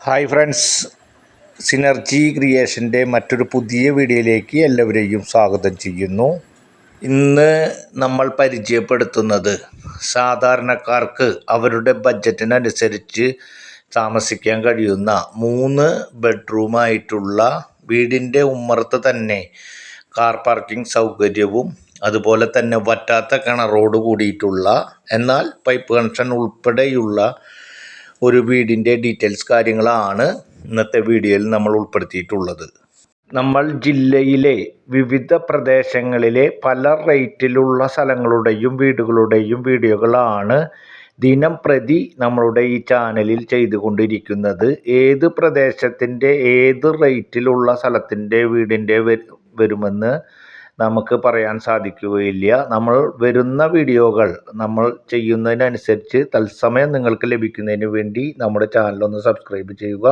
Hi friends synergy ക്രിയേഷന്റെ മറ്റൊരു പുതിയ വീഡിയോയിലേക്ക് എല്ലാവരെയും സ്വാഗതം ചെയ്യുന്നു. ഇന്ന് നമ്മൾ പരിചയപ്പെടുത്തുന്നത് സാധാരണക്കാർക്ക് അവരുടെ ബഡ്ജറ്റിനനുസരിച്ച് താമസിക്കാൻ കഴിയുന്ന മൂന്ന് ബെഡ്റൂമായിട്ടുള്ള വീടിന്റെ ഉമ്മറത്ത് തന്നെ കാർ പാർക്കിംഗ് സൗകര്യവും അതുപോലെ തന്നെ വറ്റാത്ത കിണറോട് കൂടിയിട്ടുള്ള എന്നാൽ പൈപ്പ് കണക്ഷൻ ഉൾപ്പെടെയുള്ള ഒരു വീടിന്റെ ഡീറ്റെയിൽസ് കാര്യങ്ങളാണ് ഇന്നത്തെ വീഡിയോയിൽ നമ്മൾ ഉൾപ്പെടുത്തിയിട്ടുള്ളത്. നമ്മൾ ജില്ലയിലെ വിവിധ പ്രദേശങ്ങളിലെ പല റേറ്റിലുള്ള സ്ഥലങ്ങളുടെയും വീടുകളുടെയും വീഡിയോകളാണ് ദിനം പ്രതി നമ്മളുടെ ഈ ചാനലിൽ ചെയ്തുകൊണ്ടിരിക്കുന്നത്. ഏത് പ്രദേശത്തിന്റെ ഏത് റേറ്റിലുള്ള സ്ഥലത്തിന്റെ വീടിന്റെ വരുമെന്ന് നമുക്ക് പറയാൻ സാധിക്കുകയില്ല. നമ്മൾ വരുന്ന വീഡിയോകൾ നമ്മൾ ചെയ്യുന്നതിനനുസരിച്ച് തത്സമയം നിങ്ങൾക്ക് ലഭിക്കുന്നതിന് വേണ്ടി നമ്മുടെ ചാനൽ ഒന്ന് സബ്സ്ക്രൈബ് ചെയ്യുക.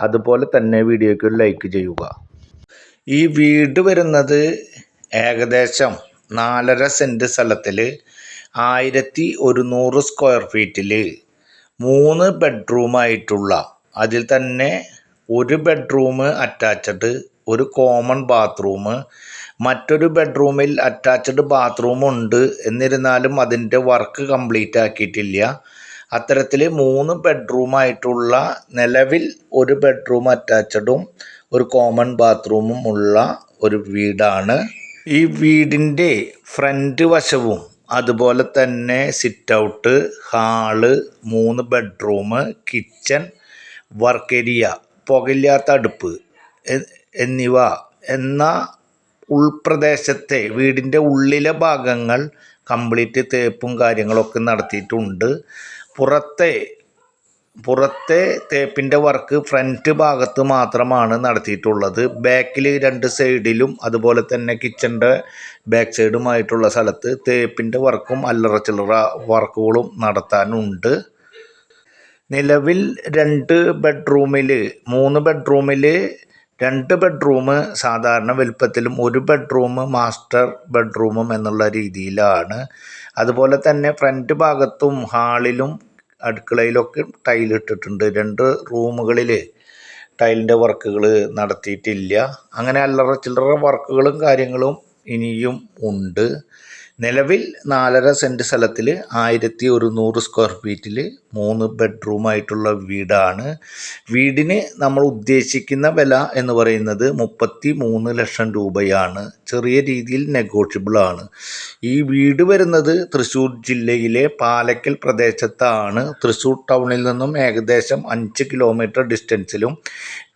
അതുപോലെ തന്നെ വീഡിയോയ്ക്ക് ഒരു ലൈക്ക് ചെയ്യുക. ഈ വീട് വരുന്നത് ഏകദേശം നാലര സെന്റ് സ്ഥലത്തിൽ ആയിരത്തി ഒരുന്നൂറ് സ്ക്വയർ ഫീറ്റിൽ മൂന്ന് ബെഡ്റൂമായിട്ടുള്ള അതിൽ തന്നെ ഒരു ബെഡ്റൂം അറ്റാച്ച്ഡ് ഒരു കോമൺ ബാത്റൂം മറ്റൊരു ബെഡ്റൂമിൽ അറ്റാച്ച്ഡ് ബാത്റൂം ഉണ്ട്. എന്നിരുന്നാലും അതിന്റെ വർക്ക് കംപ്ലീറ്റ് ആക്കിയിട്ടില്ല. അത്തരത്തിൽ മൂന്ന് ബെഡ്റൂമായിട്ടുള്ള നിലവിൽ ഒരു ബെഡ്റൂം അറ്റാച്ച്ഡും ഒരു കോമൺ ബാത്റൂമും ഉള്ള ഒരു വീടാണ്. ഈ വീടിന്റെ ഫ്രണ്ട് വശവും അതുപോലെ തന്നെ സിറ്റ് ഔട്ട് ഹാൾ മൂന്ന് ബെഡ്റൂം കിച്ചൺ വർക്ക് ഏരിയ പുകയില്ലാത്ത അടുപ്പ് എന്നിവ എന്ന ഉൾപ്രദേശത്തെ വീടിന്റെ ഉള്ളിലെ ഭാഗങ്ങൾ കംപ്ലീറ്റ് തേപ്പും കാര്യങ്ങളൊക്കെ നടത്തിയിട്ടുണ്ട്. പുറത്തെ പുറത്തെ തേപ്പിന്റെ വർക്ക് ഫ്രണ്ട് ഭാഗത്ത് മാത്രമാണ് നടത്തിയിട്ടുള്ളത്. ബാക്കിൽ രണ്ട് സൈഡിലും അതുപോലെ തന്നെ കിച്ചന്റെ ബാക്ക് സൈഡുമായിട്ടുള്ള സ്ഥലത്ത് തേപ്പിന്റെ വർക്കും അല്ലറ ചില്ലറ വർക്കുകളും നടത്താനുണ്ട്. നിലവിൽ രണ്ട് ബെഡ്റൂമിൽ മൂന്ന് ബെഡ്റൂമിൽ രണ്ട് ബെഡ്റൂം സാധാരണ വലുപ്പത്തിലും ഒരു ബെഡ്റൂം മാസ്റ്റർ ബെഡ്റൂമും എന്നുള്ള രീതിയിലാണ്. അതുപോലെ തന്നെ ഫ്രണ്ട് ഭാഗത്തും ഹാളിലും അടുക്കളയിലൊക്കെ ടൈൽ ഇട്ടിട്ടുണ്ട്. രണ്ട് റൂമുകളിൽ ടൈലിന്റെ വർക്കുകൾ നടത്തിയിട്ടില്ല. അങ്ങനെ അല്ലറ ചില്ലറ വർക്കുകളും കാര്യങ്ങളും ഇനിയും ഉണ്ട്. നിലവിൽ നാലര സെന്റ് സ്ഥലത്തിൽ ആയിരത്തി ഒരുന്നൂറ് സ്ക്വയർ ഫീറ്റിൽ മൂന്ന് ബെഡ്റൂമായിട്ടുള്ള വീടാണ്. വീടിന് നമ്മൾ ഉദ്ദേശിക്കുന്ന വില എന്ന് പറയുന്നത് മുപ്പത്തി മൂന്ന് ലക്ഷം രൂപയാണ്. ചെറിയ രീതിയിൽ നെഗോഷ്യബിൾ ആണ്. ഈ വീട് വരുന്നത് തൃശ്ശൂർ ജില്ലയിലെ പാലക്കൽ പ്രദേശത്താണ്. തൃശ്ശൂർ ടൗണിൽ നിന്നും ഏകദേശം അഞ്ച് കിലോമീറ്റർ ഡിസ്റ്റൻസിലും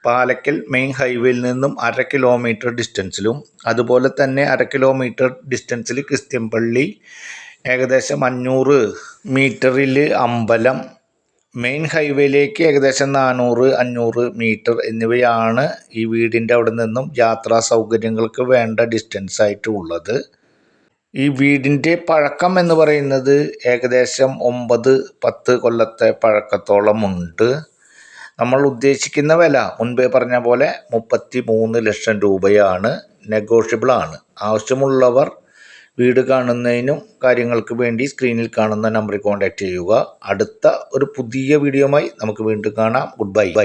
പാലക്കൽ മെയിൻ ഹൈവേയിൽ നിന്നും അര കിലോമീറ്റർ ഡിസ്റ്റൻസിലും അതുപോലെ തന്നെ അര കിലോമീറ്റർ ഡിസ്റ്റൻസിൽ ക്രിസ്ത്യൻപള്ളി ഏകദേശം അഞ്ഞൂറ് മീറ്ററിൽ അമ്പലം മെയിൻ ഹൈവേയിലേക്ക് ഏകദേശം നാനൂറ് അഞ്ഞൂറ് മീറ്റർ എന്നിവയാണ് ഈ വീടിന്റെ അവിടെ നിന്നും യാത്രാ സൗകര്യങ്ങൾക്ക് വേണ്ട ഡിസ്റ്റൻസ് ആയിട്ട് ഉള്ളത്. ഈ വീടിന്റെ പഴക്കം എന്ന് പറയുന്നത് ഏകദേശം ഒമ്പത് പത്ത് കൊല്ലത്തെ പഴക്കത്തോളം ഉണ്ട്. നമ്മൾ ഉദ്ദേശിക്കുന്ന വില മുൻപേ പറഞ്ഞ പോലെ മുപ്പത്തി മൂന്ന് ലക്ഷം രൂപയാണ് നെഗോഷ്യബിൾ ആണ്. ആവശ്യമുള്ളവർ വീട് കാണുന്നതിനും കാര്യങ്ങൾക്ക് വേണ്ടി സ്ക്രീനിൽ കാണുന്ന നമ്പറിൽ കോൺടാക്റ്റ് ചെയ്യുക. അടുത്ത ഒരു പുതിയ വീഡിയോയുമായി നമുക്ക് വീണ്ടും കാണാം. Good bye bye